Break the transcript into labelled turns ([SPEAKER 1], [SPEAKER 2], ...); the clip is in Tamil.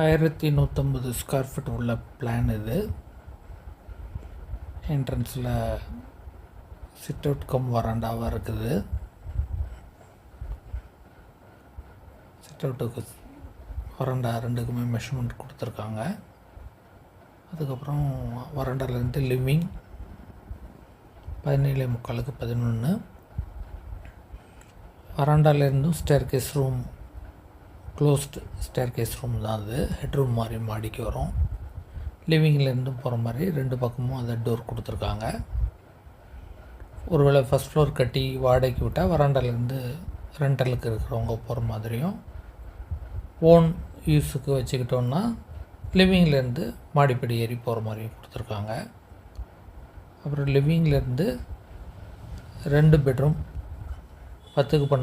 [SPEAKER 1] ஆயிரத்தி நூற்றம்பது ஸ்கொயர் ஃபீட் உள்ள பிளான் இது. என்ட்ரன்ஸில் சிட் அவுட் கம் வராண்டாவாக இருக்குது. சிட் அவுட்டுக்கு வராண்டா ரெண்டுக்குமே மெஷர்மெண்ட் கொடுத்துருக்காங்க. அதுக்கப்புறம் வராண்டாலேருந்து லிவிங் பதினேழு முக்காலுக்கு பதினொன்று வராண்டாலேருந்தும் staircase room closed staircase room தான் அது. ஹெட் ரூம் மாதிரி மாடிக்கு வரும். லிவிங்லேருந்து போகிற மாதிரி ரெண்டு பக்கமும் அதை டோர் கொடுத்துருக்காங்க. ஒருவேளை ஃபஸ்ட் ஃப்ளோர் கட்டி வாடகைக்கு விட்டால் வராண்டாலேருந்து ரெண்டலுக்கு இருக்கிறவங்க போகிற மாதிரியும் ஓன் யூஸுக்கு வச்சுக்கிட்டோன்னா லிவிங்லேருந்து மாடிப்படி ஏறி போகிற மாதிரியும் கொடுத்துருக்காங்க. அப்புறம் லிவிங்லேருந்து ரெண்டு பெட்ரூம் பத்துக்கு பன்னெண்டு